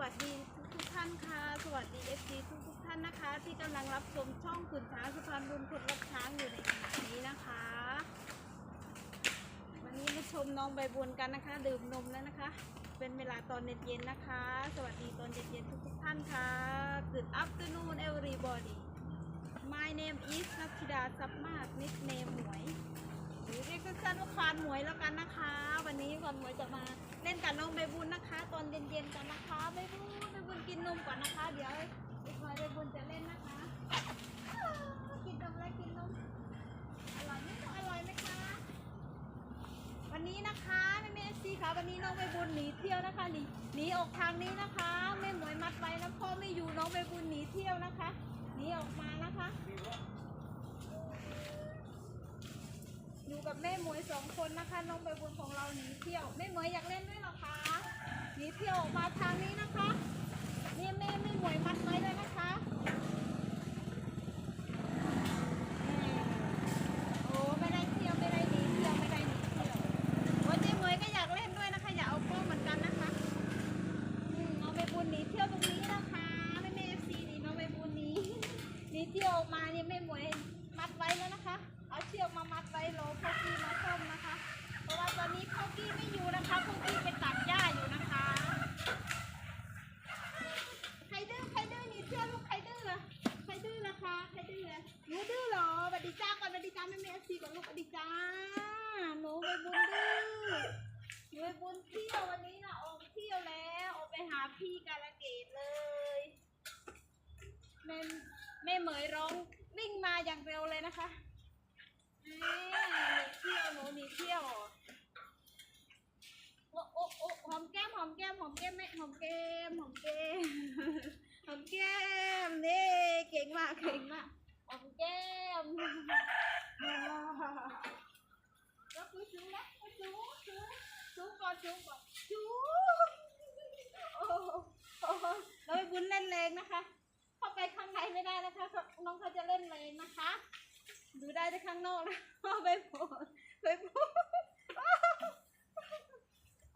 วัสดีทุกทุกท่านค่ะ สวัสดีเอฟซีทุกทุกท่านนะคะ ที่กำลังรับชมช่องขุนช้างสุพรรณบุญคนรับช้างอยู่ในขณะนี้นะคะ วันนี้มาชมน้องใบบุญกันนะคะ ดื่มนมแล้วนะคะ เป็นเวลาตอนเย็นๆนะคะ สวัสดีตอนเย็นๆทุกๆท่านค่ะ Good afternoon everybody My name is นัทธิดาซับมาศ nickname หวย หรือเรียกสั้นๆว่าควานหมวยแล้วกันนะคะ วันนี้ควานหมวยจะมาเล่นกับน้องใบบุญนะคะ ตอนเย็นๆกันนะคะใบบุญใบบุญกินนมก่อนนะคะ เดี๋ยวอีกหน่อยใบบุญจะเล่นนะคะกินนมแล้วกินนมอร่อยไหมอร่อยไหมคะวันนี้นะคะแม่แม่ซีค่ะวันนี้น้องใบบุญหนีเที่ยวนะคะหนีหนีออกทางนี้นะคะแม่หมวยมัดไว้นะพ่อไม่อยู่น้องใบบุญหนีเที่ยวนะคะหนีออกมานะคะ อยู่กับแม่หมวยสองคนนะคะน้องใบบุญของเราหนีเที่ยว แม่หมวยอยากเล่นด้วยหรอคะหนีเที่ยวออกมาทางนี้นะคะนี่แม่แม่หมวยมัดไว้เลยนะคะแม่โอ้ไม่ได้เที่ยวไม่ได้หนีเที่ยวไม่ได้หนีเที่ยวโอ้เจ๊หมวยก็อยากเล่นด้วยนะคะอยากเอากล้องเหมือนกันนะคะอืมน้องใบบุญหนีเที่ยวตรงนี้นะคะแม่แม่เอฟซีนี่น้องใบบุญหนีหนีเที่ยวออกมาเนี่ยแม่หมวยมัดไว้แล้วนะคะ เอาเชือกมามัดไว้รอพ่อกี้มาซ่อมนะคะ เพราะว่าตอนนี้พ่อกี้ไม่อยู่นะคะพ่อกี้ไปตัดหญ้าอยู่นะคะ ใครดื้อใครดื้อหนี่เชื่อลูกใครดื้อเหรอใครดื้อล่ะคะใครดื้อเหรอหนูดื้อเหรอสวัสดีจ้าก่อนสวัสดีจ้าแม่แม่ซีก่อนลูกสวัสดีจ้าหนูไปบุญดื้อหนูไปบุญเที่ยววันนี้นะออกเที่ยวแล้วออกไปหาพี่กาลเกตเลยแม่แม่เหมยร้องวิ่งมาอย่างเร็วเลยนะคะนี่เที่ยวหนูหนีเที่ยวโอ้โอ้โอ้หอมแก้มหอมแก้มหอมแก้มแม่หอมแก้มหอมแก้มหอมแก้มนี่เก่งมากเก่งมากหอมแก้มแล้วคือชูนะชูชูชูก่อนชูก่อนชูโอ้โหโอ้เราไปบุญเล่นแรงนะคะ เข้าไปข้างในไม่ได้นะคะ น้องเขาจะเล่นแรงนะคะ ดูได้แต่ข้างนอกนะไปโผล่ไปโผล่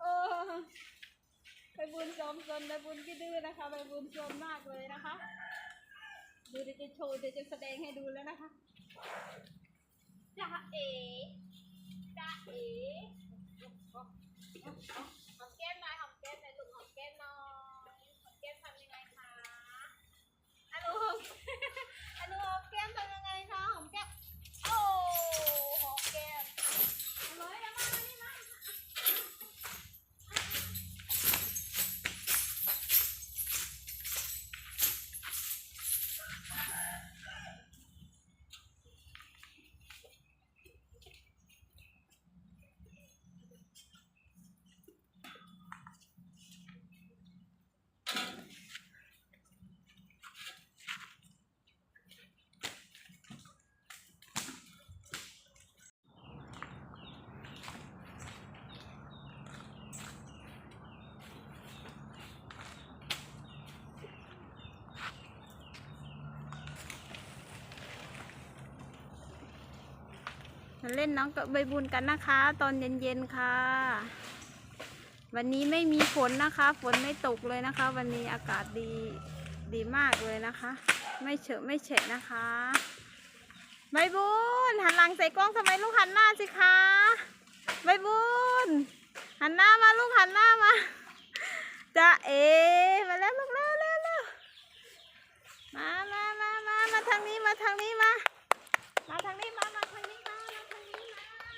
เออไปบุญจอมซนไปบุญกี่ดื้อนะคะไปบุญจอมมากเลยนะคะ ดูเดี๋ยวจะโชว์เดี๋ยวจะแสดงให้ดูแล้วนะคะจ้าเอ๋จ้าเอ๋หอมแก้มหน่อยหอมแก้มหน่อยลูกหอมแก้มหน่อยหอมแก้มทำยังไงคะอันนู้นอัน นู้นหอมแก้มทำยังไงคะหอมแก้ม โอ้หอมแก้มเอาเลยเอามามานี่มา มาเล่นน้องกับใบบุญกันนะคะ ตอนเย็นๆค่ะ วันนี้ไม่มีฝนนะคะ ฝนไม่ตกเลยนะคะ วันนี้อากาศดีดีมากเลยนะคะ ไม่เฉอะไม่เฉะนะคะใบบุญหันหลังใส่กล้องทำไมลูกหันหน้าสิคะใบบุญหันหน้ามาลูกหันหน้ามาจะเอมาแล้วลูกเร็วเร็วเร็วมามามามามาทางนี้มาทางนี้มา มาทางนี้มา มาทางนี้มา มาทางนี้มา มา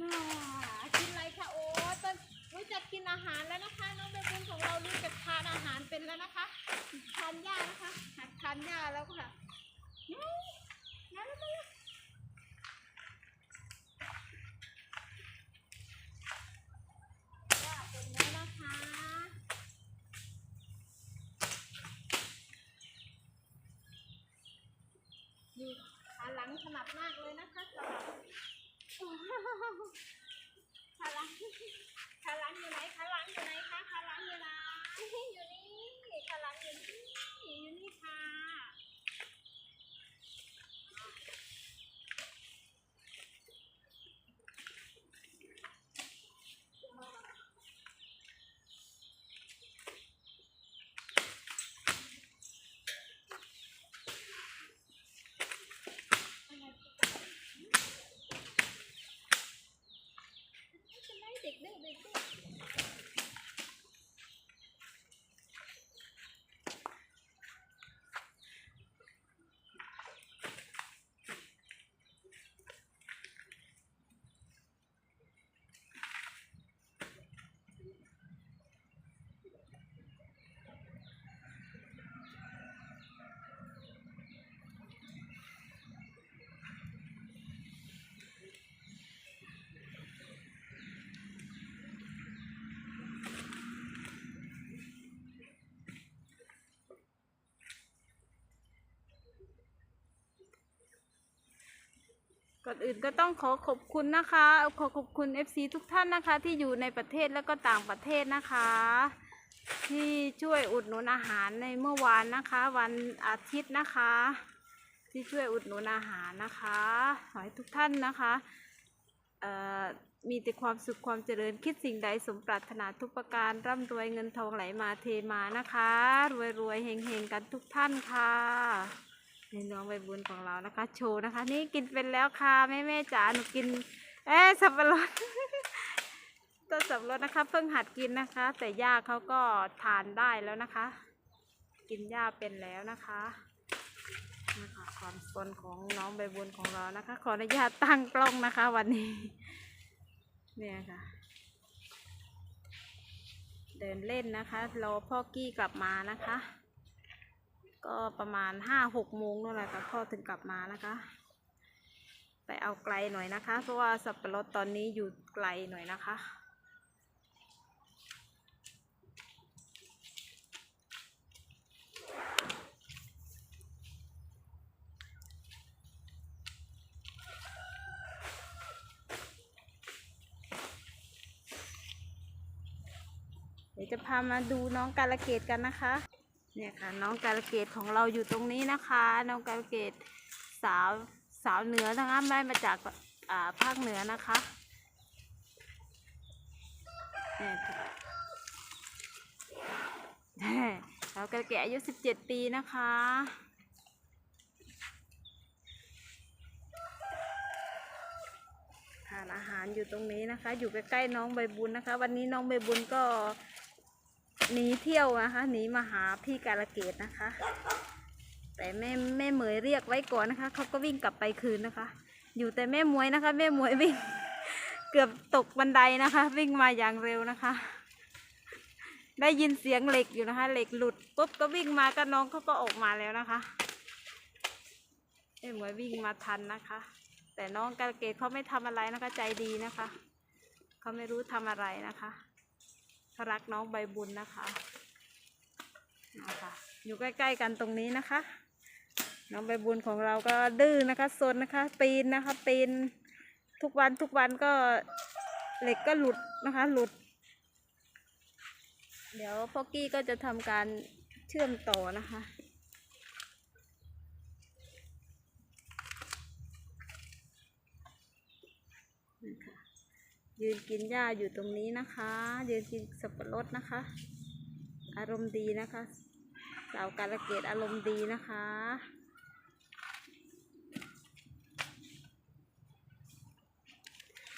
กินอะไรคะโอ้ตอนรู้จักกินอาหารแล้วนะคะ น้องเบบุญของเรารู้จักทานอาหารเป็นแล้วนะคะทานหญ้านะคะหัดทานหญ้าแล้วค่ะนี่มาแล้วมาแล้วหญ้าเป็นแล้วนะคะนี่ขาหลังถนัดมากเลยนะคะสำหรับ ขาหลังขาหลังอยู่ไหนขาหลังอยู่ไหนคะขาหลังอยู่ไหนอยู่นี่ขาหลังอยู่นี่อยู่นี่ค่ะ देख देख देख। ก่อนอื่นก็ต้องขอขอบคุณนะคะ ขอขอบคุณ FC ทุกท่านนะคะ ที่อยู่ในประเทศแล้วก็ต่างประเทศนะคะ ที่ช่วยอุดหนุนอาหารในเมื่อวานนะคะ วันอาทิตย์นะคะ ที่ช่วยอุดหนุนอาหารนะคะขอให้ทุกท่านนะคะมีแต่ความสุขความเจริญคิดสิ่งใดสมปรารถนาทุกประการ ร่ำรวยเงินทองไหลมาเทมานะคะ รวยรวยเฮงเฮงกันทุกท่านค่ะ นน้องใบบุญของเรานะคะ โชว์นะคะ นี่กินเป็นแล้วค่ะแม่แม่จ๋าหนูกิน เอ๊ะสับปะรดต้นสับปะรดนะคะ เพิ่งหัดกินนะคะ แต่ย่าเขาก็ทานได้แล้วนะคะ กินหญ้าเป็นแล้วนะคะนะคะความสนของน้องใบบุญของเรานะคะ ขออนุญาตตั้งกล้องนะคะ วันนี้ เนี่ยค่ะ เดินเล่นนะคะรอพ่อกี้กลับมานะคะ ก็ประมาณห้าหกโมงนั่นแหละค่ะพ่อถึงกลับมานะคะ ไปเอาไกลหน่อยนะคะ เพราะว่าสับปะรดตอนนี้อยู่ไกลหน่อยนะคะเดี๋ยวจะพามาดูน้องกาลเกตกันนะคะ เนี่ยค่ะน้องกาลเกตของเราอยู่ตรงนี้นะคะ น้องกาลเกตสาวสาวเหนือนะคะไม่มาจากอ่าภาคเหนือนะคะเนี่ยค่ะเรากาลเกตอายุสิบเจ็ดปีนะคะทานอาหารอยู่ตรงนี้นะคะ อยู่ใกล้ๆน้องใบบุญนะคะ วันนี้น้องใบบุญก็ หนีเที่ยวนะคะหนีมาหาพี่กาลเกตนะคะ แต่แม่แม่เหมยเรียกไว้ก่อนนะคะเขาก็วิ่งกลับไปคืนนะคะ อยู่แต่แม่มวยนะคะ แม่มวยวิ่ง เกือบตกบันไดนะคะ วิ่งมาอย่างเร็วนะคะ ได้ยินเสียงเหล็กอยู่นะคะ เหล็กหลุดปุ๊บก็วิ่งมาก็น้องเขาก็ออกมาแล้วนะคะแม่หมวยวิ่งมาทันนะคะ แต่น้องกาลเกตเขาไม่ทำอะไรนะคะ ใจดีนะคะเขาไม่รู้ทำอะไรนะคะ รักน้องใบบุญนะคะนะคะอยู่ใกล้ ๆ กันตรงนี้นะคะ น้องใบบุญของเราก็ดื้อนะคะซนนะคะ ปีนนะคะ ปีนทุกวันทุกวันก็เหล็กก็หลุดนะคะ หลุด เดี๋ยวพ่อกี้ก็จะทำการเชื่อมต่อนะคะ ยืนกินหญ้าอยู่ตรงนี้นะคะ ยืนกินสับปะรดนะคะ อารมณ์ดีนะคะ สาวกาลเกตอารมณ์ดีนะคะ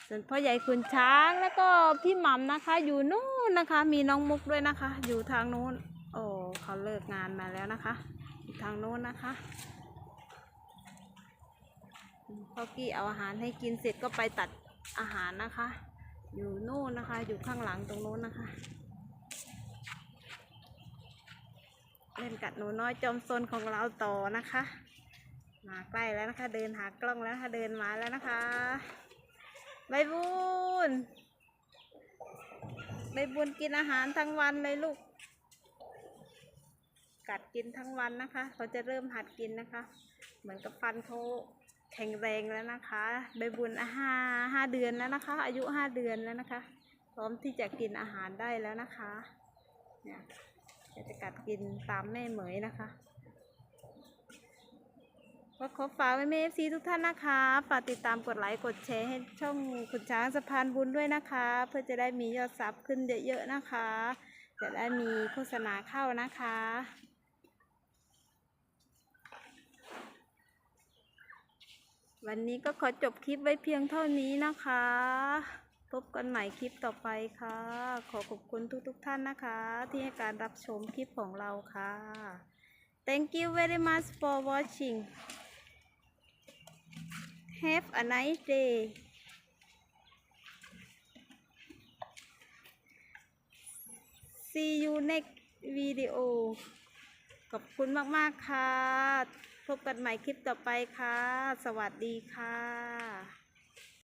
ส่วนพ่อใหญ่ขุนช้างแล้วก็พี่หม่ำนะคะ อยู่นู่นนะคะ มีน้องมุกด้วยนะคะ อยู่ทางนู้น โอ้เขาเลิกงานมาแล้วนะคะอยู่ทางนู้นนะคะพ่อกี้เอาอาหารให้กินเสร็จก็ไปตัดอาหารนะคะ อยู่นู่นนะคะ อยู่ข้างหลังตรงนู้นนะคะ เล่นกัดหนูน้อยจอมซนของเราต่อนะคะ มาใกล้แล้วนะคะ เดินหากล้องแล้วนะคะเดินมาแล้วนะคะใบบุญใบบุญกินอาหารทั้งวันเลยลูก กัดกินทั้งวันนะคะ เขาจะเริ่มหัดกินนะคะ เหมือนกับฟันเขา แข็งแรงแล้วนะคะ ใบบุญอะห้าห้าเดือนแล้วนะคะ อายุห้าเดือนแล้วนะคะ พร้อมที่จะกินอาหารได้แล้วนะคะเนี่ยจะกัดกินตามแม่เหมยนะคะก็ขอฝากไว้เมฟซีทุกท่านนะคะ ฝากติดตามกดไลค์ กดแชร์ให้ช่องคุณช้างสะพานบุญด้วยนะคะ เพื่อจะได้มียอดซับขึ้นเยอะๆนะคะ จะได้มีโฆษณาเข้านะคะ วันนี้ก็ขอจบคลิปไว้เพียงเท่านี้นะคะ พบกันใหม่คลิปต่อไปค่ะ ขอขอบคุณทุกๆทท่านนะคะ ที่ให้การรับชมคลิปของเราค่ะ Thank you very much for watching Have a nice day See you next video ขอบคุณมาก ๆ ค่ะ พบกันใหม่คลิปต่อไปค่ะ สวัสดีค่ะ